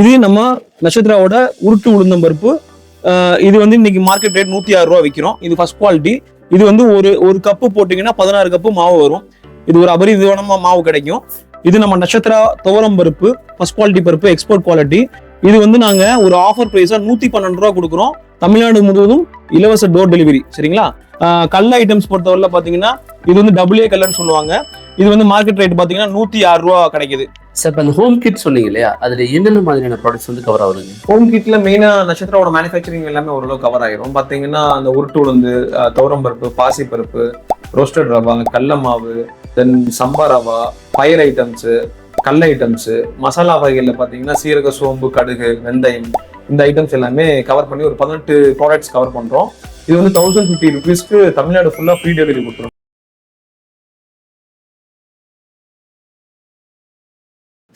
இது நம்ம நட்சத்திராவோட உருட்டு உளுந்தம் பருப்பு. இது வந்து இன்னைக்கு மார்க்கெட் ரேட் நூத்தி ஆறு ரூபா விற்கிறோம் இது ஃபர்ஸ்ட் குவாலிட்டி இது வந்து ஒரு ஒரு கப்பு போட்டீங்கன்னா பதினாறு கப்பு மாவு வரும். இது ஒரு அபரிவிதமான மாவு கிடைக்கும். இது நம்ம நட்சத்திரா துவரம் பருப்பு ஃபர்ஸ்ட் குவாலிட்டி பருப்பு எக்ஸ்போர்ட் குவாலிட்டி இது வந்து நாங்க ஒரு ஆஃபர் பிரைஸா நூத்தி பன்னெண்டு ரூபா கொடுக்குறோம். தமிழ்நாடு முழுவதும் இலவச டோர் டெலிவரி சரிங்களா? ஆஹ் கல் ஐட்டம்ஸ் பொறுத்தவரையில் பாத்தீங்கன்னா இது வந்து டபுள் ஏ கல்லுன்னு சொல்லுவாங்க. இது வந்து மார்க்கெட் ரேட் பாத்தீங்கன்னா நூத்தி ஆறு ரூபா கிடைக்குது. சார் இப்போ அந்த ஹோம் கிட் சொன்னீங்க இல்லையா? அதுல என்னென்ன மாதிரியான ப்ராடக்ட்ஸ் வந்து கவர் ஆகுதுங்க? ஹோம் கிட்ல மெயினா நட்சத்திரோட மேனுஃபேக்சரிங் எல்லாமே ஓரளவு கவர் ஆயிரும். பாத்தீங்கன்னா அந்த உருட்டு உளுந்து அஹ், துவரம் பருப்பு பாசி பருப்பு ரோஸ்டட் ரவா கடல மாவு தென் சம்பா ரவா பயர் ஐட்டம்ஸ் கல் ஐட்டம்ஸ் மசாலா வகைகள்ல பாத்தீங்கன்னா சீரக சோம்பு கடுகு வெந்தயம் இந்த ஐட்டம்ஸ் எல்லாமே கவர் பண்ணி ஒரு பதினெட்டு ப்ராடக்ட்ஸ் கவர் பண்றோம். இது வந்து தௌசண்ட் ஃபிஃப்டி ருபீஸ்க்கு தமிழ்நாடு ஃபுல்லா ஃப்ரீ டெலிவரி கொடுத்துரும்.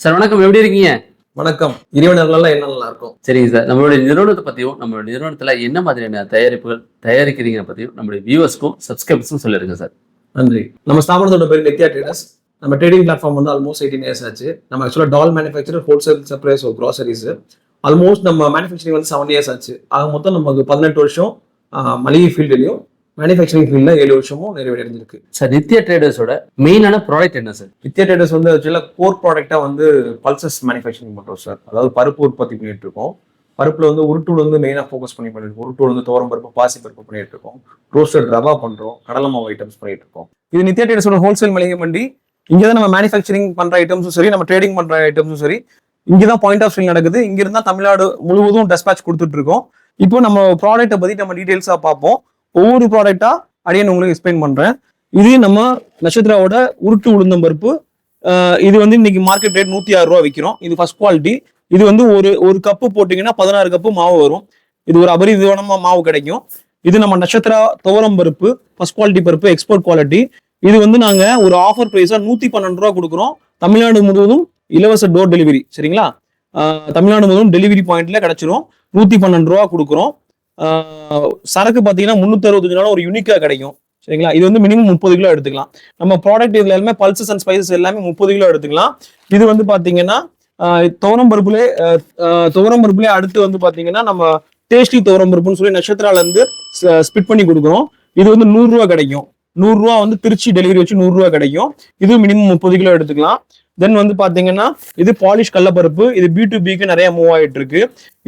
சார் வணக்கம். எப்படி இருக்கீங்க? வணக்கம். இறைவனர்லாம் என்ன நல்லா இருக்கும் சரிங்க சார். நம்மளுடைய நிறுவனத்தை பத்தியும் நம்மளுடைய நிறுவனத்துல என்ன மாதிரியான தயாரிப்புகள் தயாரிக்கிறீங்க பத்தியும் நம்மளுடைய வியூவர்ஸ்க்கும் சப்ஸ்கிரைபர்ஸ்க்கும் சொல்லிருங்க சார். நன்றி. நம்ம ஸ்தாபனத்தோட பேர் நெத்தியா ட்ரேடர்ஸ் நம்ம ட்ரேடிங் பிளாட்ஃபார்ம் வந்து ஆல்மோஸ்ட் எயிட்டீன் இயர்ஸ் ஆச்சு. நம்ம ஆக்சுவலாக dal manufacture wholesale supplies of groceries almost நம்ம மேனுஃபேக்சரிங் வந்து செவன் இயர்ஸ் ஆச்சு. ஆக மொத்தம் நமக்கு பதினெட்டு வருஷம் மளிகை ஃபீல்டுலையும் மேனுஃபேக்சரிங் ஃபீல்டில் ஏழு வருஷமும் நிறைவடைஞ்சிருக்கு சார் நித்யா ட்ரேடர்ஸோட மெயினான ப்ராடக்ட் என்ன சார்? நித்யா ட்ரேடர்ஸ் வந்து ஆக்சுவலாக கோர் ப்ராடக்டாக வந்து பல்சஸ் மேனுஃபேக்சரிங் பண்ணுறோம் சார். அதாவது பருப்பு உற்பத்தி பண்ணிட்டு இருக்கோம். பருப்புல வந்து உருட்டு வந்து மெயினாக ஃபோக்கஸ் பண்ணி பண்ணிட்டு இருக்கோம். உருட்டு வந்து துவரம் பருப்பு பாசி பருப்பு பண்ணிட்டு இருக்கோம். ரோஸ்டட் ரவா பண்றோம். கடலை மாவு ஐட்டம்ஸ் பண்ணிட்டு இருக்கோம். இது நித்யா ட்ரேடர்ஸோட ஹோல்சேல் மளிகை மண்டி. இங்கே தான் நம்ம மேனுஃபேக்சரிங் பண்ற ஐட்டம்ஸும் சரி நம்ம ட்ரேடிங் பண்ற ஐட்டம்ஸும் சரி. இங்கே தான் பாயிண்ட் ஆஃப் சேல் நடக்குது. இங்க இருந்தா தமிழ்நாடு முழுவதும் டெஸ்பேச் கொடுத்துட்டு இருக்கோம். இப்போ நம்ம ப்ராடக்ட்டை பத்தி நம்ம டீடைல்ஸா பார்ப்போம். ஒவ்வொரு ப்ராடக்ட்டா அடியன் உங்களுக்கு எக்ஸ்பிளைன் பண்றேன். இது நம்ம நட்சத்திராவோட உருட்டு உளுந்தம் பருப்பு. இது வந்து இன்னைக்கு மார்க்கெட் ரேட் நூத்தி ஆறு ரூபா விற்கிறோம் இது ஃபர்ஸ்ட் குவாலிட்டி இது வந்து ஒரு ஒரு கப்பு போட்டிங்கன்னா பதினாறு கப்பு மாவு வரும். இது ஒரு அபரிவிதமான மாவு கிடைக்கும். இது நம்ம நட்சத்திரா துவரம் பருப்பு ஃபர்ஸ்ட் குவாலிட்டி பருப்பு எக்ஸ்போர்ட் குவாலிட்டி இது வந்து நாங்க ஒரு ஆஃபர் பிரைஸா நூத்தி பன்னெண்டு ரூபா கொடுக்குறோம். தமிழ்நாடு முழுவதும் இலவச டோர் டெலிவரி சரிங்களா? தமிழ்நாடு முழுவதும் டெலிவரி பாயிண்ட்ல கிடைச்சிரும். நூத்தி பன்னெண்டு ரூபா கொடுக்குறோம். சரக்கு பார்த்தீங்கன்னா முந்நூற்றி அறுபத்தஞ்சு ஒரு யூனிக்காக கிடைக்கும். சரிங்களா? இது வந்து மினிமம் முப்பது கிலோ எடுத்துக்கலாம். நம்ம ப்ராடக்ட் இதில் எல்லாமே பல்சஸ் அண்ட் ஸ்பைசஸ் எல்லாமே முப்பது கிலோ எடுத்துக்கலாம். இது வந்து பார்த்தீங்கன்னா துவரம் பருப்புலே துவரம் பருப்புலே அடுத்து வந்து பார்த்தீங்கன்னா நம்ம டேஸ்டி துவரம் பருப்புன்னு சொல்லி நட்சத்திரால இருந்து ஸ்பிட் பண்ணி கொடுக்குறோம். இது வந்து நூறுரூவா கிடைக்கும். நூறுரூவா வந்து திருச்சி டெலிவரி வச்சு நூறுரூவா கிடைக்கும். இது மினிமம் முப்பது கிலோ எடுத்துக்கலாம். தென் வந்து பாத்தீங்கன்னா இது பாலிஷ் கடலப்பருப்பு. இது பி டு பிக்கு நிறைய மூவ் ஆகிட்டு இருக்கு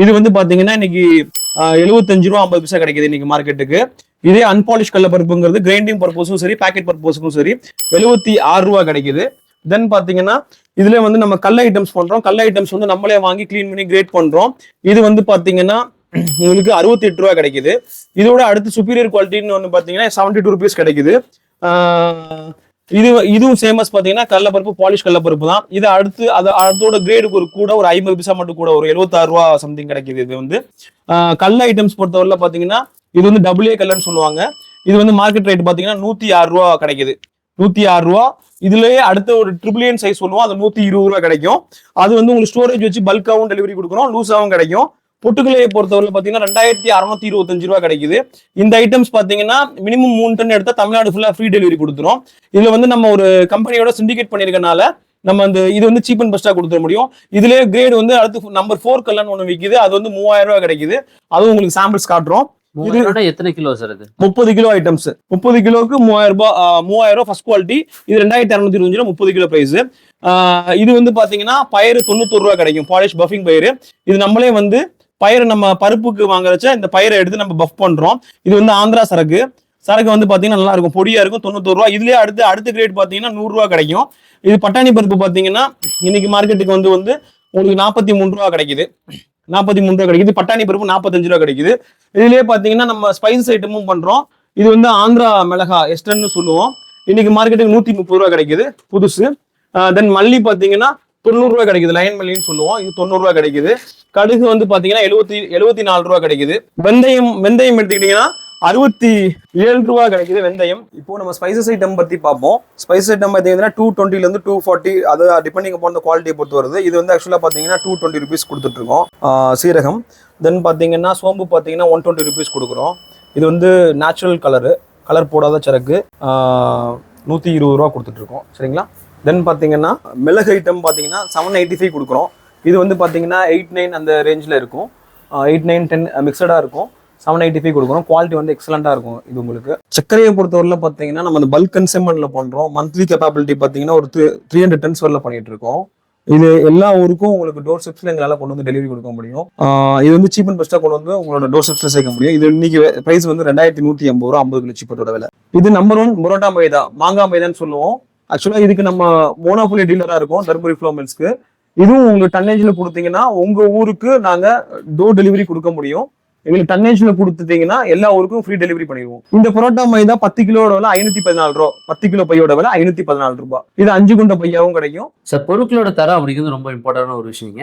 இது வந்து பாத்தீங்கன்னா இன்னைக்கு எழுபத்தஞ்சு ரூபா ஐம்பது பைசா கிடைக்குது இன்னைக்கு மார்க்கெட்டுக்கு. இதே அன்பாலிஷ் கடலப்பருப்புங்கிறது கிரைண்டிங் பர்பஸும் சரி பேக்கெட் பர்பஸுக்கும் சரி எழுபத்தி ஆறு ரூபா கிடைக்குது. தென் பாத்தீங்கன்னா இதுல வந்து நம்ம கல் ஐட்டம்ஸ் பண்றோம். கல் ஐட்டம்ஸ் வந்து நம்மளே வாங்கி க்ளீன் பண்ணி கிரேட் பண்றோம். இது வந்து பாத்தீங்கன்னா உங்களுக்கு அறுபத்தி எட்டு ரூபா கிடைக்குது. இதோட அடுத்து சுப்பீரியர் குவாலிட்டின்னு ஒன்று பார்த்தீங்கன்னா செவன்டி டூ ருபீஸ் கிடைக்குது. இது இதுவும் ஃபேமஸ் பார்த்தீங்கன்னா கடலப்பருப்பு பாலிஷ் கடலப்பருப்பு தான். இது அடுத்து அது அதோட கிரேடுக்கு ஒரு கூட ஒரு ஐம்பது பைசா மட்டும் கூட ஒரு எழுபத்தாறு ரூபா சம்திங் கிடைக்குது இது வந்து. ஆஹ் கல் ஐட்டம்ஸ் பொறுத்தவரையில் பார்த்தீங்கன்னா இது வந்து டபுள்ஏ ஏ கல்லுன்னு சொல்லுவாங்க. இது வந்து மார்க்கெட் ரேட் பார்த்தீங்கன்னா நூற்றி ஆறு ரூபா கிடைக்குது. நூற்றி ஆறு ரூபா. இதுலயே அடுத்த ஒரு ட்ரிபிளியன் சைஸ் சொல்லுவோம். அது நூற்றி இருபது ரூபா கிடைக்கும். அது வந்து உங்களுக்கு ஸ்டோரேஜ் வச்சு பல்காவும் டெலிவரி கொடுக்குறோம். லூஸாகவும் கிடைக்கும். பொட்டுக்கலையை பொறுத்தவரை பார்த்தீங்கன்னா ரெண்டாயிரத்தி அறுநூத்தி இருபத்தஞ்சு ரூபா கிடைக்குது. இந்த ஐட்டம்ஸ் பார்த்தீங்கன்னா மினிமம் மூணு டன் எடுத்தா தமிழ்நாடு ஃபுல்லாக ஃப்ரீ டெலிவரி கொடுத்துரும். இதுல வந்து நம்ம ஒரு கம்பெனியோட சிண்டிகேட் பண்ணியிருக்கனால நம்ம அந்த இது வந்து சீப் அண்ட் பெஸ்ட்டாக கொடுத்துட முடியும். இதுலயே கிரேட் வந்து அடுத்து நம்பர் ஃபோர் கல்லன் ஒன்று விற்கிது அது வந்து மூவாயிரம் ரூபாய் கிடைக்குது. அதுவும் உங்களுக்கு சாம்பிள்ஸ் காட்டுறோம். எத்தனை கிலோ சார் இது? முப்பது கிலோ ஐட்டம்ஸ் முப்பது கிலோக்கு மூவாயிரம் ரூபாய் மூவாயிரம் ரூபாய் ஃபர்ஸ்ட் குவாலிட்டி இது ரெண்டாயிரத்தி அறுநூத்தி இருபது ரூபா முப்பது கிலோ பிரைஸ் இது வந்து பாத்தீங்கன்னா பயிர் தொண்ணூத்தொரு ரூபா கிடைக்கும். பாலிஷ் பஃபிங் பயிர் இது நம்மளே வந்து பயிர் நம்ம பருப்புக்கு வாங்குறச்ச இந்த பயிரை எடுத்து நம்ம பஃப் பண்றோம். இது வந்து ஆந்திரா சரக்கு. சரக்கு வந்து பார்த்தீங்கன்னா நல்லா இருக்கும் பொடியா இருக்கும். தொண்ணூத்தொரு ரூபா. இதுலயே அடுத்து அடுத்த கிரேட் பார்த்தீங்கன்னா நூறு ரூபா கிடைக்கும். இது பட்டாணி பருப்பு பார்த்தீங்கன்னா இன்னைக்கு மார்க்கெட்டுக்கு வந்து வந்து உங்களுக்கு நாற்பத்தி மூணு ரூபா கிடைக்குது. நாற்பத்தி மூணு ரூபா கிடைக்குது. பட்டாணி பருப்பு நாற்பத்தஞ்சு ரூபா கிடைக்குது. இதுலயே பார்த்தீங்கன்னா நம்ம ஸ்பைசஸ் ஐட்டமும் பண்றோம். இது வந்து ஆந்திரா மிளகா எஸ்டர்ன்னு சொல்லுவோம். இன்னைக்கு மார்க்கெட்டுக்கு நூத்தி முப்பது ரூபா கிடைக்குது. புதுசு. தென் மல்லி பார்த்தீங்கன்னா தொண்ணூறுரூவா கிடைக்குது. லைன் மல்லின்னு சொல்லுவோம். இது தொண்ணூறுரூவா கிடைக்குது. கடுகு வந்து பார்த்தீங்கன்னா எழுபத்தி எழுபத்தி நாலு ரூபா கிடைக்குது. வெந்தயம் வெந்தயம் எடுத்துக்கிட்டீங்கன்னா அறுபத்தி ஏழு ரூபா கிடைக்குது வெந்தயம். இப்போ நம்ம ஸ்பைசஸ் ஐட்டம் பற்றி பார்ப்போம். ஸ்பைசஸ் ஐட்டம் பார்த்தீங்கன்னா டூ டுவெண்ட்டில இருந்து டூ ஃபார்ட்டி அது டிபெண்டிங் அப்பான் குவாலிட்டியை பொறுத்து வருது. இது வந்து ஆக்சுவலாக பார்த்தீங்கன்னா டூ டுவெண்ட்டி ருபீஸ் கொடுத்துட்ருக்கோம். சீரகம். தென் பார்த்தீங்கன்னா சோம்பு பார்த்தீங்கன்னா ஒன் டுவெண்ட்டி ருபீஸ் கொடுக்குறோம். இது வந்து நேச்சுரல் கலரு கலர் போடாத சரக்கு. நூற்றி இருபது ரூபா கொடுத்துட்ருக்கோம். சரிங்களா? தென் பார்த்தீங்கன்னா மிளகு ஐட்டம் பார்த்தீங்கன்னா செவன் எயிட்டி ஃபைவ் கொடுக்குறோம். இது வந்து பார்த்தீங்கன்னா எயிட் நைன் அந்த ரேஞ்சில் இருக்கும். எயிட் நைன் டென் மிக்சடாக இருக்கும். செவன் எயிட்டி ஃபைவ் கொடுக்குறோம். குவாலிட்டி வந்து எக்ஸலண்ட்டாக இருக்கும் இது உங்களுக்கு. சர்க்கரையை பொறுத்தவரையில் பார்த்தீங்கன்னா நம்ம அந்த பல்க் கன்சூமரில் பண்ணுறோம் மந்த்லி கெப்பாபிலிட்டி பார்த்தீங்கன்னா ஒரு த்ரீ த்ரீ ஹண்ட்ரட் டன்ஸ் வரல பண்ணிட்டு இருக்கோம் இது எல்லா ஊருக்கும் உங்களுக்கு டோர் ஸ்டெப்ஸில் எங்களால் கொண்டு வந்து டெலிவரி கொடுக்க முடியும். இது வந்து சீப் அண்ட் பெஸ்ட்டாக கொண்டு வந்து உங்களோட டோர் ஸ்டெப்ஸில் சேர்க்க முடியும். இது இன்னைக்கு ப்ரைஸ் வந்து ரெண்டாயிரத்தி நூற்றி ஐம்பது ரூபா ஐம்பது கிலோ சீப்பரோட விலை. இது நம்பர் ஒன் புரோட்டா மைதா மாங்காய் மைதான்னு சொல்லுவோம். ஆக்சுவலாக இதுக்கு நம்ம மோனோபுலி டீலராக இருக்கும் தர்மபுரி ஃப்ளோ மில்ஸ்க்கு இதுவும் உங்களுக்கு டன்னேஜில் கொடுத்தீங்கன்னா உங்க ஊருக்கு நாங்க டோர் டெலிவரி கொடுக்க முடியும். எங்களுக்கு டன்னேஜ்ல கொடுத்துட்டீங்கன்னா எல்லா ஊருக்கும் ஃப்ரீ டெலிவரி பண்ணிடுவோம். இந்த பரோட்டா மைதா பத்து கிலோட விலை ஐநூத்தி பதினாலு ரூபா. பத்து கிலோ பையோட விலை ஐநூத்தி பதினாலு ரூபாய் இது அஞ்சு குண்ட பையாவும் கிடைக்கும். சார் பொருட்களோட தரம் அப்படிங்கிறது ரொம்ப இம்பார்ட்டன்டான ஒரு விஷயங்க.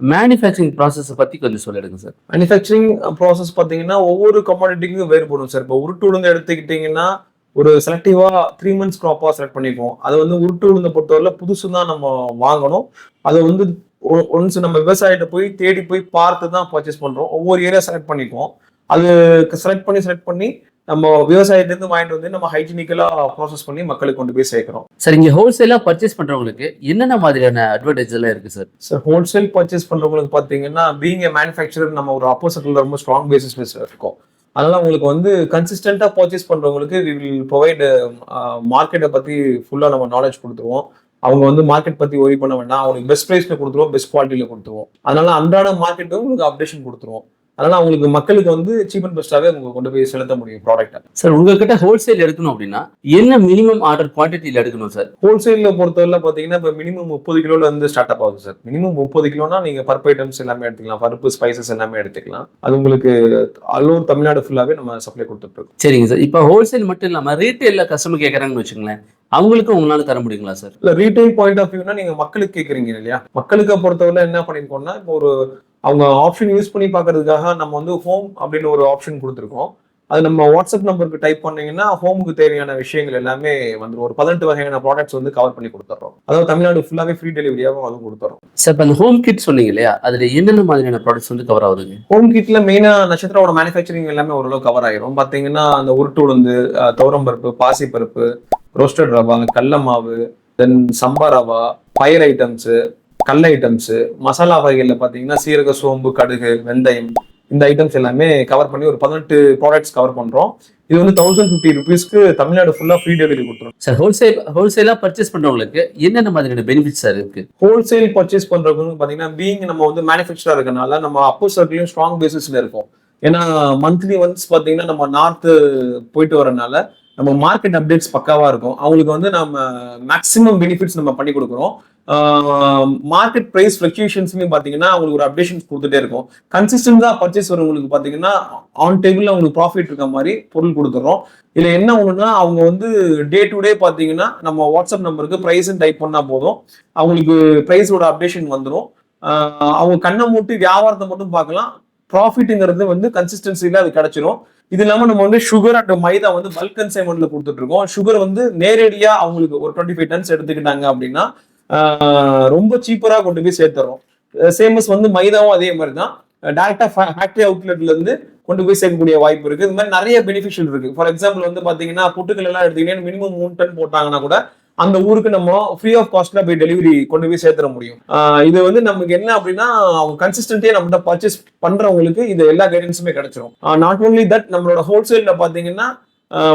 மேனுஃபேக்சரிங் ப்ராசஸை பத்தி கொஞ்சம் சொல்லிடுங்க சார் மேனுஃபேக்சரிங் ப்ராசஸ் பார்த்தீங்கன்னா ஒவ்வொரு கமாடிட்டிக்கும் வேறுபடும் சார் இப்போ உருட்டு உளுந்து எடுத்துக்கிட்டிங்கன்னா ஒரு செலக்டிவா த்ரீ மந்த்ஸ் க்ராப்பாக செலக்ட் பண்ணிப்போம் அது வந்து உருட்டு உளுந்தை பொறுத்தவரை புதுசு தான் நம்ம வாங்கணும். அது வந்து ஒன்ஸ் நம்ம விவசாயிட்ட போய் தேடி போய் பார்த்து தான் பர்ச்சேஸ் பண்றோம். ஒவ்வொரு ஏரியா செலக்ட் பண்ணிக்குவோம். அது செலக்ட் பண்ணி செலக்ட் பண்ணி நம்ம விவசாயத்திலேருந்து வாங்கிட்டு வந்து நம்ம ஹைஜீனிக்கலா ப்ராசஸ் பண்ணி மக்களுக்கு கொண்டு போய் சேர்க்கிறோம். சார் இங்க ஹோல்சேலா பர்ச்சேஸ் பண்றவங்களுக்கு என்னென்ன மாதிரியான அட்வான்டேஜ் எல்லாம் இருக்கு சார்? சார் ஹோல்சேல் பர்ச்சேஸ் பண்றவங்களுக்கு பார்த்தீங்கன்னா பீங் ஏ மேனுஃபேக்சரர் நம்ம ஒரு அப்போசிட்ல ரொம்ப ஸ்ட்ராங் பேசிஸ் இருக்கோம். அதனால உங்களுக்கு வந்து கன்சிஸ்டண்டா பர்ச்சேஸ் பண்றவங்களுக்கு வி வில் ப்ரொவைட் மார்க்கெட்டை பத்தி ஃபுல்லா நம்ம நாலேஜ் கொடுத்துருவோம். அவங்க வந்து மார்க்கெட் பத்தி ஒரி பண்ண வேண்டாம். அவங்களுக்கு பெஸ்ட் ப்ரைஸ்ல கொடுத்துருவோம் பெஸ்ட் குவாலிட்டியில கொடுத்துருவோம். அதனால அன்றாட மார்க்கெட்டும் உங்களுக்கு அப்டேஷன் கொடுத்துருவோம். அதனால அவங்களுக்கு மக்களுக்கு வந்து சீப் அண்ட் பெஸ்ட்டாவே உங்களுக்கு கொண்டு போய் செலுத்த முடியும் ப்ராடக்ட்டை சார் உங்ககிட்ட ஹோல்சேல் எடுக்கணும் அப்படின்னா என்ன மினிமம் ஆர்டர் குவான்டிட்டியில் எடுக்கணும் சார் ஹோல்சேல்ல பொறுத்தவரை பாத்தீங்கன்னா இப்போ மினிமம் முப்பது கிலோல இருந்து ஸ்டார்ட் அப் ஆகுது சார் மினிமம் முப்பது கிலோனா நீங்க பருப்பு ஐட்டம்ஸ் எல்லாமே எடுத்துக்கலாம். பருப்பு ஸ்பைசஸ் எல்லாமே எடுத்துக்கலாம். அது உங்களுக்கு அல்லூர் தமிழ்நாடு ஃபுல்லாவே நம்ம சப்ளை கொடுத்துட்டு இருக்கோம் சரிங்க சார் இப்போ ஹோல்சேல் மட்டும் இல்லாம ரீட்டைல்ல கஸ்டமர் கேட்கறாங்கன்னு வச்சுங்களேன் அவங்களுக்கும் உங்களால தர முடியுங்களா சார் இல்ல ரீட்டைல் பாயிண்ட் ஆஃப் வியூனா நீங்க மக்களுக்கு கேக்குறீங்க இல்லையா? மக்களுக்கு பொறுத்தவரை என்ன பண்ணிருக்கோம்னா இப்போ ஒரு அவங்க ஆப்ஷன் யூஸ் பண்ணி பார்க்கறதுக்காக நம்ம வந்து ஹோம் அப்படின்னு ஒரு ஆப்ஷன் கொடுத்துருக்கோம். அது நம்ம வாட்ஸ்அப் நம்பருக்கு டைப் பண்ணீங்கன்னா ஹோமுக்கு தேவையான விஷயங்கள் எல்லாமே வந்துடும் ஒரு பதினெட்டு வகையான ப்ராடக்ட்ஸ் வந்து கவர் பண்ணி கொடுத்துறோம். அதாவது தமிழ்நாடு ஃபுல்லாவே ஃப்ரீ டெலிவரியாகவும் அதுவும் கொடுத்துறோம். சார் இப்போ அந்த ஹோம் கிட் சொன்னீங்க இல்லையா? அதுல என்னென்ன மாதிரியான ப்ராடக்ட்ஸ் வந்து கவர் ஆகுதுங்க? ஹோம் கிட்ல மெயினா நட்சத்திரோட மேனுஃபேக்சரிங் எல்லாமே ஓரளவு கவர் ஆயிரும். பாத்தீங்கன்னா அந்த உருட்டு உளுந்து அஹ், துவரம் பருப்பு பாசி பருப்பு ரோஸ்டட் ரவா கடல மாவு தென் சம்பா ரவா பயிர் ஐட்டம்ஸ் கடல ஐட்டம்ஸ் மசாலா வகைகள்ல பாத்தீங்கன்னா சீரக சோம்பு கடுகு வெந்தயம் இந்த ஐட்டம்ஸ் எல்லாமே கவர் பண்ணி ஒரு பதினெட்டு ப்ராடக்ட்ஸ் கவர் பண்றோம். இது வந்து தௌசண்ட் ஃபிஃப்டி ருபீஸ்க்கு தமிழ்நாடு ஃபுல்லா ஃப்ரீ டெலிவரி கொடுத்துரும். சார் ஹோல்சேல் ஹோல்சேலா பர்ச்சேஸ் பண்றவங்களுக்கு என்னென்ன மாதிரியான பெனிஃபிட்ஸ் சார் இருக்கு? ஹோல்சேல் பர்ச்சேஸ் பண்றவங்க பாத்தீங்கன்னா பீங் நம்ம வந்து மேனுஃபேக்சரா இருக்கனால நம்ம அப்போ சர்க்கிளையும் ஸ்ட்ராங் பேசிஸ்ல இருக்கும். ஏன்னா மந்த்லி ஒன்ஸ் பாத்தீங்கன்னா நம்ம நார்த்து போயிட்டு வரனால நம்ம மார்க்கெட் அப்டேட்ஸ் பக்காவா இருக்கும். அவங்களுக்கு வந்து நம்ம மேக்ஸிமம் பெனிஃபிட்ஸ் நம்ம பண்ணி கொடுக்குறோம். மார்க்கெட் பிரைஸ் ஃபிளக்சுவேஷன்ஸ்லையும் பார்த்தீங்கன்னா அவங்களுக்கு ஒரு அப்டேஷன்ஸ் கொடுத்துட்டே இருக்கும். கன்சிஸ்டன்ஸாக பர்ச்சேஸ் வரவங்களுக்கு பார்த்தீங்கன்னா ஆன் டேபிள் அவங்களுக்கு ப்ராஃபிட் இருக்க மாதிரி பொருள் கொடுத்துறோம். இதில் என்ன ஒன்றுனா அவங்க வந்து டே டு டே பார்த்தீங்கன்னா நம்ம வாட்ஸ்அப் நம்பருக்கு பிரைஸ் டைப் பண்ணால் போதும். அவங்களுக்கு ப்ரைஸோட அப்டேஷன் வந்துடும் அவங்க கண்ணை மூட்டி வியாபாரத்தை மட்டும் பார்க்கலாம். ப்ராஃபிட்டுங்கிறது வந்து கன்சிஸ்டன்சியில் அது கிடச்சிரும். இது இல்லாமல் நம்ம வந்து சுகர் அண்ட் மைதா வந்து பல்க் கன்சைன்மெண்ட்ல கொடுத்துட்டு இருக்கோம். சுகர் வந்து நேரடியாக அவங்களுக்கு ஒரு டுவெண்ட்டி ஃபைவ் டன்ஸ் எடுத்துக்கிட்டாங்க அப்படின்னா ரொம்ப சீப்பராக கொண்டு போய் சேர்த்துறோம். சேமஸ் வந்து மைதாவும் அதே மாதிரி தான் டேரக்டா ஃபேக்டரி அவுட்லெட்ல இருந்து கொண்டு போய் சேர்க்கக்கூடிய வாய்ப்பு இருக்கு. இது மாதிரி நிறைய பெனிஃபிஷியல் இருக்கு. ஃபார் எக்ஸாம்பிள் வந்து பாத்தீங்கன்னா புட்டுக்கள் எல்லாம் எடுத்தீங்கன்னா மினிமம் மூணு டன் போட்டாங்கன்னா கூட அந்த ஊருக்கு நம்ம ஃப்ரீ ஆஃப் காஸ்ட்ல போய் டெலிவரி கொண்டு போய் சேர்த்துட முடியும். இது வந்து நமக்கு என்ன அப்படின்னா அவங்க கன்சிஸ்டன்டே நம்மகிட்ட பர்ச்சேஸ் பண்றவங்களுக்கு இது எல்லா கைடன்ஸுமே கிடைச்சிரும். நாட் ஓன்லி தட் நம்மளோட ஹோல்சேல்ல பாத்தீங்கன்னா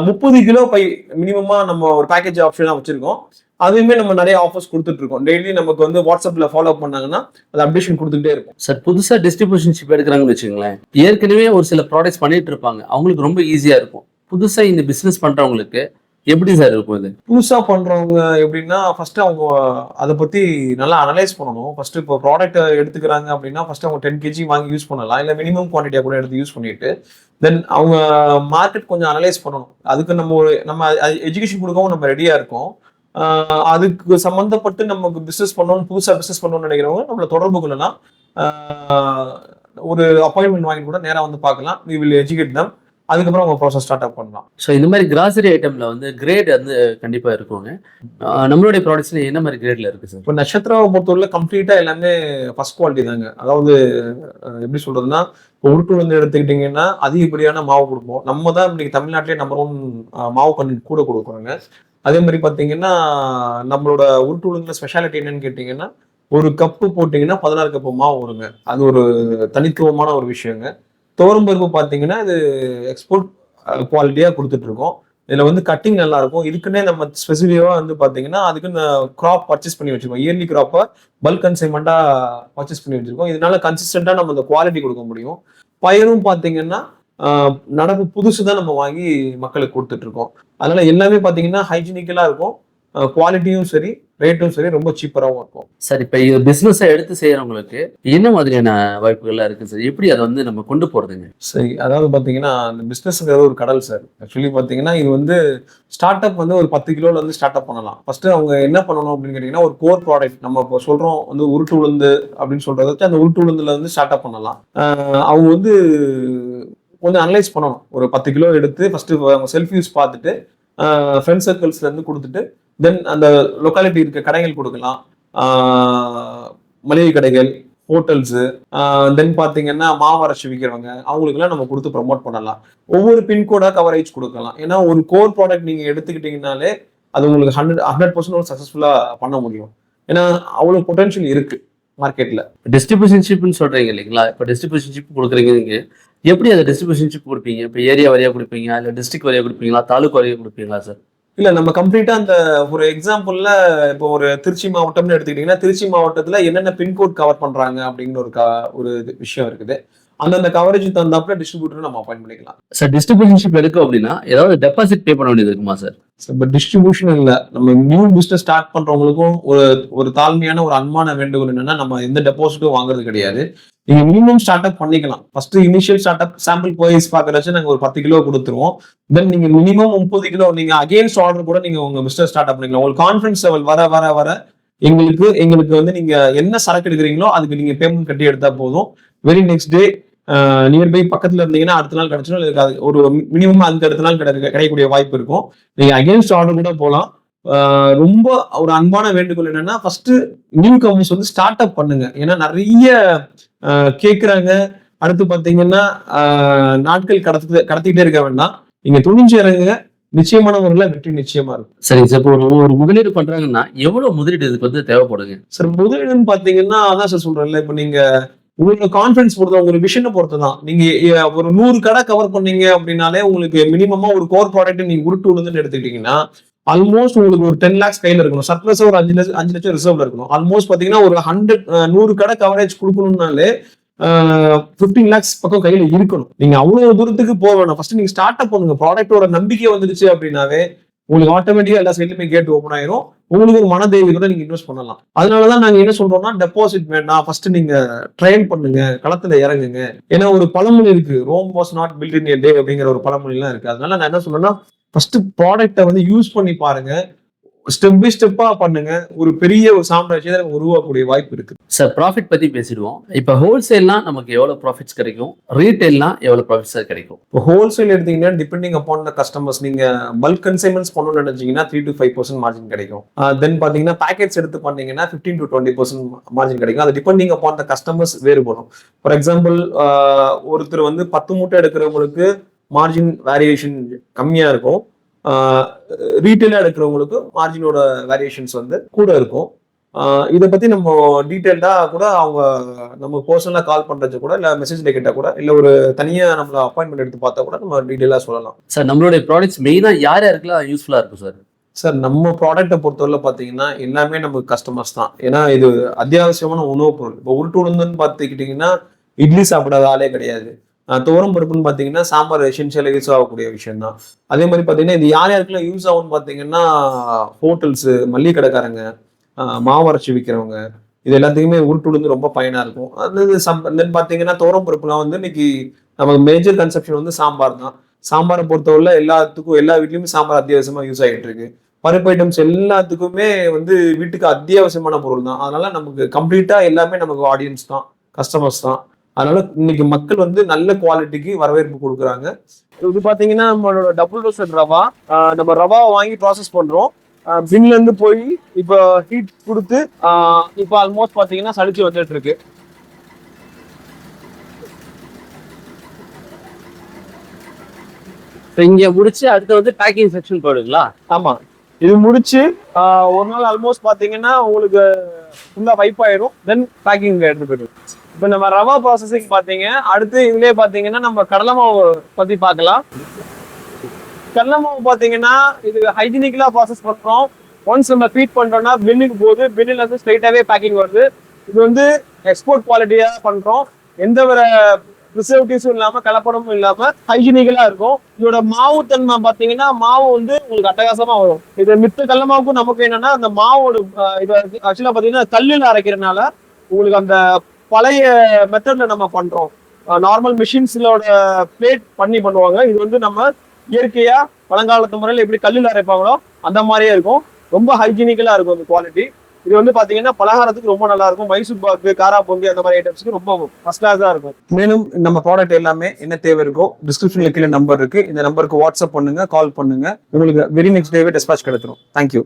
முப்பது கிலோ பை மினிமமா நம்ம ஒரு பேக்கேஜ் ஆப்ஷனா வச்சிருக்கோம். அதுவுமே நம்ம நிறைய ஆஃபர்ஸ் கொடுத்துட்டு இருக்கோம். டெய்லி நமக்கு வந்து வாட்ஸ்அப்ல ஃபாலோ பண்ணாங்கன்னா அது அப்டேஷன் கொடுத்துட்டே இருக்கும். சார் புதுசா டிஸ்ட்ரிபியூஷன்ஷிப் எடுக்கிறாங்கன்னு வச்சுங்களேன் ஏற்கனவே ஒரு சில ப்ராடக்ட்ஸ் பண்ணிட்டு இருப்பாங்க. அவங்களுக்கு ரொம்ப ஈஸியா இருக்கும். புதுசா இந்த பிசினஸ் பண்றவங்களுக்கு எப்படி சார் இருக்கும் அது புதுசாக பண்ணுறவங்க எப்படின்னா ஃபர்ஸ்ட் அவங்க அதை பற்றி நல்லா அனலைஸ் பண்ணணும். ஃபர்ஸ்ட் இப்போ ப்ராடக்ட் எடுத்துக்கிறாங்க அப்படின்னா ஃபர்ஸ்ட் அவங்க டென் கேஜி வாங்கி யூஸ் பண்ணலாம். இல்லை மினிமம் குவான்டிட்டியாக கூட எடுத்து யூஸ் பண்ணிட்டு தென் அவங்க மார்க்கெட் கொஞ்சம் அனலைஸ் பண்ணணும். அதுக்கு நம்ம ஒரு நம்ம எஜுகேஷன் கொடுக்கவும் நம்ம ரெடியாக இருக்கோம். அதுக்கு சம்மந்தப்பட்டு நமக்கு பிஸ்னஸ் பண்ணணும் புதுசாக பிஸ்னஸ் பண்ணணும்னு நினைக்கிறவங்க நம்மளை தொடர்பு கொள்ளலாம். ஒரு அப்பாயின்மெண்ட் வாங்கி கூட நேராக வந்து பார்க்கலாம். வி வில் எஜுகேட் தம் அதுக்கப்புறம் அவங்க ப்ராசஸ் ஸ்டார்ட் அப் பண்ணலாம். ஸோ இந்த மாதிரி கிராசரி ஐட்டம்ல வந்து கிரேட் வந்து கண்டிப்பா இருக்குங்க. நம்மளுடைய ப்ராடக்ட்ஸ்ல என்ன மாதிரி கிரேட்ல இருக்கு சார் இப்போ நட்சத்திராவை பொறுத்தவரை கம்ப்ளீட்டா எல்லாமே ஃபர்ஸ்ட் குவாலிட்டி தாங்க. அதாவது எப்படி சொல்றதுன்னா இப்போ உருட்டு வந்து எடுத்துக்கிட்டிங்கன்னா அதிகப்படியான மாவு கொடுப்போம். நம்ம தான் இன்னைக்கு தமிழ்நாட்டிலே நம்பர் ஒன் மாவு பண்ணி கூட கொடுக்குறோங்க. அதே மாதிரி பார்த்தீங்கன்னா நம்மளோட உருட்டு உளுந்துல ஸ்பெஷாலிட்டி என்னன்னு கேட்டிங்கன்னா ஒரு கப்பு போட்டிங்கன்னா பதினாறு கப்பு மாவு வருங்க. அது ஒரு தனித்துவமான ஒரு விஷயங்க. துவரம் பருப்பு பார்த்தீங்கன்னா இது எக்ஸ்போர்ட் குவாலிட்டியாக கொடுத்துட்ருக்கோம். இதில் வந்து கட்டிங் நல்லா இருக்கும் இதுக்குன்னே நம்ம ஸ்பெசிஃபிக்காக வந்து பார்த்தீங்கன்னா அதுக்கு க்ராப் பர்ச்சேஸ் பண்ணி வச்சுருக்கோம். இயர்லி க்ராப்பை பல்க் கன்சைன்மெண்ட்டாக பர்ச்சேஸ் பண்ணி வச்சுருக்கோம். இதனால கன்சிஸ்டண்ட்டாக நம்ம இந்த குவாலிட்டி கொடுக்க முடியும். பயிரும் பார்த்தீங்கன்னா நடப்பு புதுசு தான் நம்ம வாங்கி மக்களுக்கு கொடுத்துட்ருக்கோம். அதனால் எல்லாமே பார்த்தீங்கன்னா ஹைஜீனிக்கலாக இருக்கும். குவாலிட்டியும் சரி ரேட்டும் சரி ரொம்ப சீப்பராகவும் இருக்கும். சார் இப்போ இது பிஸ்னஸை எடுத்து செய்யறவங்களுக்கு என்ன மாதிரியான வாய்ப்புகள்லாம் இருக்கு சார்? எப்படி அதை வந்து நம்ம கொண்டு போறதுங்க? சரி அதாவது பார்த்தீங்கன்னா இந்த பிஸ்னஸ்ங்கிறது ஒரு கடல் சார். ஆக்சுவலி பார்த்தீங்கன்னா இது வந்து ஸ்டார்ட் அப் வந்து ஒரு பத்து கிலோல இருந்து ஸ்டார்ட் அப் பண்ணலாம். ஃபர்ஸ்ட் அவங்க என்ன பண்ணணும் அப்படின்னு கேட்டிங்கன்னா ஒரு கோர் ப்ராடக்ட் நம்ம இப்போ சொல்றோம் வந்து உருட்டு உளுந்து அப்படின்னு சொல்றத வச்சு அந்த உருட்டு உளுந்துல இருந்து ஸ்டார்ட் அப் பண்ணலாம் அவங்க வந்து கொஞ்சம் அனலைஸ் பண்ணணும். ஒரு பத்து கிலோ எடுத்து ஃபர்ஸ்ட் அவங்க செல்ஃப் யூஸ் பார்த்துட்டு ஃப்ரெண்ட் சர்க்கிள்ஸ்ல இருந்து கொடுத்துட்டு தென் அந்த லொக்காலிட்டி இருக்க கடைகள் கொடுக்கலாம். மளிகை கடைகள் ஹோட்டல்ஸு தென் பார்த்தீங்கன்னா மாவரட்சி விற்கிறவங்க அவங்களுக்குலாம் நம்ம கொடுத்து ப்ரமோட் பண்ணலாம். ஒவ்வொரு பின்கோடாக கவரேஜ் கொடுக்கலாம். ஏன்னா ஒரு கோர் ப்ராடக்ட் நீங்கள் எடுத்துக்கிட்டீங்கனாலே அது உங்களுக்கு ஹண்ட்ரட் ஹண்ட்ரட் பர்சன்ட் சக்ஸஸ்ஃபுல்லாக பண்ண முடியும். ஏன்னா அவ்வளோ பொட்டன்ஷியல் இருக்குது மார்க்கெட்டில் டிஸ்ட்ரிபியூஷன்ஷிப்னு சொல்கிறீங்க இல்லைங்களா? இப்போ டிஸ்ட்ரிபியூஷன்ஷிப் கொடுக்குறீங்க எப்படி அதை டிஸ்ட்ரிபியூஷன்ஷிப் கொடுப்பீங்க? இப்போ ஏரியா வரையாக கொடுப்பீங்க இல்லை டிஸ்ட்ரிக்ட் வரையாக கொடுப்பீங்களா? தாலுக்கு வரையாக கொடுப்பீங்களா சார் இல்ல நம்ம கம்ப்ளீட்டா அந்த ஒரு எக்ஸாம்பிள்ல இப்போ ஒரு திருச்சி மாவட்டம்னு எடுத்துக்கிட்டீங்கன்னா திருச்சி மாவட்டத்துல என்னென்ன பின்கோட் கவர் பண்றாங்க அப்படின்னு ஒரு ஒரு விஷயம் இருக்குது. அந்தந்த கவரேஜ் தகுந்தாப்புல டிஸ்ட்ரிபியூட்டர் நம்ம அப்பாயின் பண்ணிக்கலாம். சார் டிஸ்ட்ரிபியூஷன் ஷிப் எடுக்கும் அப்படின்னா ஏதாவது டெபாசிட் பே பண்ண வேண்டியது இருக்குமா சார் இப்போ டிஸ்ட்ரிபியூஷன் இல்ல. நம்ம நியூ பிசினஸ் ஸ்டார்ட் பண்றவங்களுக்கும் ஒரு ஒரு தாழ்மையான ஒரு அன்பான வேண்டுகோள் என்னன்னா நம்ம எந்த டெபாசிட்டும் வாங்குறது கிடையாது. நீங்க மினிமம் ஸ்டார்ட் அப் பண்ணிக்கலாம். First initial start up sample boys பாக்குறச்சு நாங்க ஒரு பத்து கிலோ கொடுத்துருவோம். தென் நீங்க மினிமம் முப்பது கிலோ நீங்க அகைன்ஸ்ட் ஆர்டர் கூட நீங்க உங்க பிசினஸ் ஸ்டார்ட் அப் பண்ணிக்கலாம். உங்களுக்கு கான்ஃபிடன்ஸ் லெவல் வர வர வர எங்களுக்கு எங்களுக்கு வந்து நீங்க என்ன சரக்கு எடுக்கிறீங்களோ அதுக்கு நீங்க பேமெண்ட் கட்டி எடுத்தா போதும். வெரி நெக்ஸ்ட் டே நியர்பை பக்கத்துல இருந்தீங்கன்னா அடுத்த நாள் கிடைச்சிடும் அது ஒரு மினிமம் அந்த அடுத்த நாள் கிடைக்க கிடைக்கக்கூடிய வாய்ப்பு இருக்கும். நீங்க அகைன்ஸ்ட் ஆர்டர் கூட போகலாம் ரொம்ப ஒரு அன்பான வேண்டுகோள் என்னன்னா ஃபர்ஸ்ட் நியூ கம்பெனிஸ் வந்து ஸ்டார்ட் அப் பண்ணுங்க. ஏன்னா நிறைய ஆஹ் கேக்குறாங்க. அடுத்து பாத்தீங்கன்னா ஆஹ் நாட்கள் கடத்து கடத்திக்கிட்டே இருக்க வேண்டாம். நீங்க துணிஞ்சு இறங்குங்க. நிச்சயமான முறையில் வெற்றி நிச்சயமா இருக்கும். சரி சார். இப்போ ஒரு முதலீடு பண்றாங்கன்னா எவ்வளவு முதலீடு இதுக்கு வந்து தேவைப்படுங்க சார் முதலீடுன்னு பாத்தீங்கன்னா அதான் சார் சொல்றேன்ல இப்போ நீங்க உங்களோட கான்ஃபிடன்ஸ் பொறுத்து உங்களுக்கு விஷனை பொறுத்து தான் நீங்க ஒரு நூறு கடை கவர் பண்ணீங்க அப்படின்னாலே உங்களுக்கு மினிமமா ஒரு கோர் ப்ராடக்ட் நீங்க உருட்டு விழுந்துன்னு எடுத்துக்கிட்டீங்கன்னா ஆல்மோஸ்ட் உங்களுக்கு ஒரு டென் லேக்ஸ் கையில இருக்கணும். சர்ப்ளஸ் ஒரு அஞ்சு லட்சம் அஞ்சு லட்சம் ரிசர்வ்ல இருக்கணும். ஆல்மோஸ்ட் பாத்தீங்கன்னா ஒரு ஹண்ட்ரட் நூறு கடை கவரேஜ் கொடுக்கணும்னாலே ஃபிஃப்டீன் லேக்ஸ் பக்கம் கையில இருக்கணும். நீங்க அவ்வளவு தூரத்துக்கு போக வேணும். ஃபர்ஸ்ட் நீங்க ஸ்டார்ட் அப் பண்ணுங்க. ப்ராடக்டோட நம்பிக்கை வந்துருச்சு அப்படின்னாவே உங்களுக்கு ஆட்டோமேட்டிக்கா எல்லா சைட்லயுமே கேட் ஓப்பன் ஆயிரும். உங்களுக்கு ஒரு மனதேவி கூட நீங்க இன்வெஸ்ட் பண்ணலாம். அதனாலதான் நாங்க என்ன சொல்றோம்னா டெபாசிட் வேண்டாம். ஃபர்ஸ்ட் நீங்க ட்ரெயின் பண்ணுங்க. களத்துல இறங்குங்க. ஏன்னா ஒரு பழமொழி இருக்கு. Rome was not built in day அப்படிங்கிற ஒரு பழமொழி எல்லாம் இருக்கு. அதனால நான் என்ன சொல்றேன்னா ஃபர்ஸ்ட் ப்ராடக்ட்டை வந்து யூஸ் பண்ணி பாருங்க. ஸ்டெப் பை ஸ்டெப்பா பண்ணுங்க. ஒரு பெரிய ஒரு சாம்ராஜ்யத்தை உருவாக்கக்கூடிய வாய்ப்பு இருக்கு. சார் ப்ராஃபிட் பத்தி பேசிடுவோம். இப்போ ஹோல்சேல்னா நமக்கு எவ்வளவு ப்ராஃபிட்ஸ் கிடைக்கும்? ரீட்டைல்னா எவ்வளவு ப்ராஃபிட்ஸ் கிடைக்கும்? இப்போ ஹோல்சேல் எடுத்தீங்கன்னா டிபெண்டிங் அப்பான் த கஸ்டமர்ஸ் நீங்க பல்க் கன்சைன்மெண்ட்ஸ் பண்ணணும்னு நினைச்சீங்கன்னா three to five percent margin கிடைக்கும். தென் பாத்தீங்கன்னா பேக்கெட்ஸ் எடுத்து பண்ணீங்கன்னா fifteen to twenty percent margin கிடைக்கும். அது டிபெண்டிங் அப்பான் த கஸ்டமர்ஸ் வேறுபடும். ஃபார் எக்ஸாம்பிள் ஒருத்தர் வந்து பத்து மூட்டை எடுக்கிறவங்களுக்கு மார்ஜின் வேரியேஷன் கம்மியா இருக்கும். ரீட்டைலாக எடுக்கிறவங்களுக்கு மார்ஜினோட வேரியேஷன்ஸ் வந்து கூட இருக்கும். இதை பத்தி நம்ம டீட்டெயில்டா கூட அவங்க நம்ம பர்சனலா கால் பண்றது கூட இல்ல மெசேஜ்ல கேட்டா கூட இல்ல ஒரு தனியா நம்மள அப்பாயின்மெண்ட் எடுத்து பார்த்தா கூட நம்ம டீட்டெயிலா சொல்லலாம். சார் நம்மளுடைய ப்ராடக்ட்ஸ் மெயினா யார் யாருக்கெல்லாம் யூஸ்ஃபுல்லா இருக்கும் சார் சார் நம்ம ப்ராடக்ட்டை பொறுத்தவரை பார்த்தீங்கன்னா எல்லாமே நமக்கு கஸ்டமர்ஸ் தான். ஏன்னா இது அத்தியாவசியமான உணவுப் பொருள். இப்போ உருட்டு உளுந்துன்னு பார்த்துக்கிட்டிங்கன்னா இட்லி சாப்பிடாத ஆளே கிடையாது. துவரம் பருப்புன்னு பார்த்தீங்கன்னா சாம்பார் எசென்ஷியலாக யூஸ் ஆகக்கூடிய விஷயம் தான் அதே மாதிரி பார்த்தீங்கன்னா இது யார் யாருக்கெல்லாம் யூஸ் ஆகும்னு பார்த்தீங்கன்னா ஹோட்டல்ஸு மல்லிகை கடைக்காரங்க மாவரைச்சி விற்கிறவங்க இது எல்லாத்துக்குமே உருட்டுழுந்து ரொம்ப பயனாக இருக்கும். அது சம் தென் பார்த்தீங்கன்னா துவரம் பருப்புலாம் வந்து இன்னைக்கு நமக்கு மேஜர் கன்செப்ஷன் வந்து சாம்பார் தான். சாம்பாரை பொறுத்தவரை எல்லாத்துக்கும் எல்லா வீட்லேயுமே சாம்பார் அத்தியாவசியமாக யூஸ் ஆகிட்டு இருக்கு. பருப்பு ஐட்டம்ஸ் எல்லாத்துக்குமே வந்து வீட்டுக்கு அத்தியாவசியமான பொருள் தான் அதனால நமக்கு கம்ப்ளீட்டாக எல்லாமே நமக்கு ஆடியன்ஸ் தான் கஸ்டமர்ஸ் தான். அதனால இன்னைக்கு மக்கள் வந்து நல்ல குவாலிட்டிக்கு வரவேற்பு கொடுக்குறாங்க. இது பாத்தீங்கன்னா நம்மளோட டபுள் ரோஸ்டட் ரவா. நம்ம ரவாவை வாங்கி ப்ராசஸ் பண்றோம். பின்ல இருந்து போய் இப்போ ஹீட் கொடுத்து இப்போ ஆல்மோஸ்ட் பாத்தீங்கன்னா சளிச்சு வந்துட்டு இருக்கு. இங்க முடிச்சு அடுத்து வந்து பேக்கிங் செக்ஷன் போயிடுங்களா ஆமா. இது முடிச்சு ஒரு நாள் ஆல்மோஸ்ட் பாத்தீங்கன்னா உங்களுக்கு ஃபுல்லா வைப் ஆயிடும் தென் பேக்கிங் எடுத்து போயிடும் இப்போ நம்ம ரவா ப்ராசஸிங் பாத்தீங்க அடுத்து இதுலயே பாத்தீங்கன்னா நம்ம கடலை மாவு பத்தி பார்க்கலாம். கடலை மாவு பாத்தீங்கன்னா இது ஹைஜீனிக்கலா ப்ராசஸ் பண்றோம். ஒன்ஸ் நம்ம ஃபீட் பண்றோம்னா பின்னுக்கு போகுது பின்னில் இருந்து ஸ்ட்ரைட்டாவே பேக்கிங் வருது. இது வந்து எக்ஸ்போர்ட் குவாலிட்டியா பண்றோம். எந்த ஒரு ப்ரிசர்வேட்டிவ்ஸும் இல்லாம கலப்படமும் இல்லாம ஹைஜீனிக்கலா இருக்கும். இதோட மாவு தன்மை பாத்தீங்கன்னா மாவு வந்து உங்களுக்கு அட்டகாசமா வரும். இது மித்த கடல மாவுக்கும் நமக்கு என்னன்னா அந்த மாவோட இது ஆக்சுவலா பாத்தீங்கன்னா கல்லுல அரைக்கிறதுனால உங்களுக்கு அந்த பழைய மெத்தட்ல நம்ம பண்றோம். நார்மல் மிஷின்ஸோட பிளேட் பண்ணி பண்ணுவாங்க. இது வந்து நம்ம இயற்கையா பழங்காலத்து முறையில் எப்படி கல்லில் அரைப்பாங்களோ அந்த மாதிரியே இருக்கும். ரொம்ப ஹைஜீனிக்கலா இருக்கும் அந்த குவாலிட்டி இது வந்து பாத்தீங்கன்னா பலகாரத்துக்கு ரொம்ப நல்லா இருக்கும். மைசூர் பாக்கு காரா பொங்கி அந்த மாதிரி ஐட்டம்ஸ்க்கு ரொம்ப ஃபர்ஸ்ட் கிளாஸா இருக்கும். மேலும் நம்ம ப்ராடக்ட் எல்லாமே என்ன தேவை இருக்கோ டிஸ்கிரிப்ஷன்ல கீழே நம்பர் இருக்கு. இந்த நம்பருக்கு வாட்ஸ்அப் பண்ணுங்க கால் பண்ணுங்க. உங்களுக்கு வெரி நெக்ஸ்ட் டேவே டிஸ்பாச் கிடைச்சிரும் தேங்க்யூ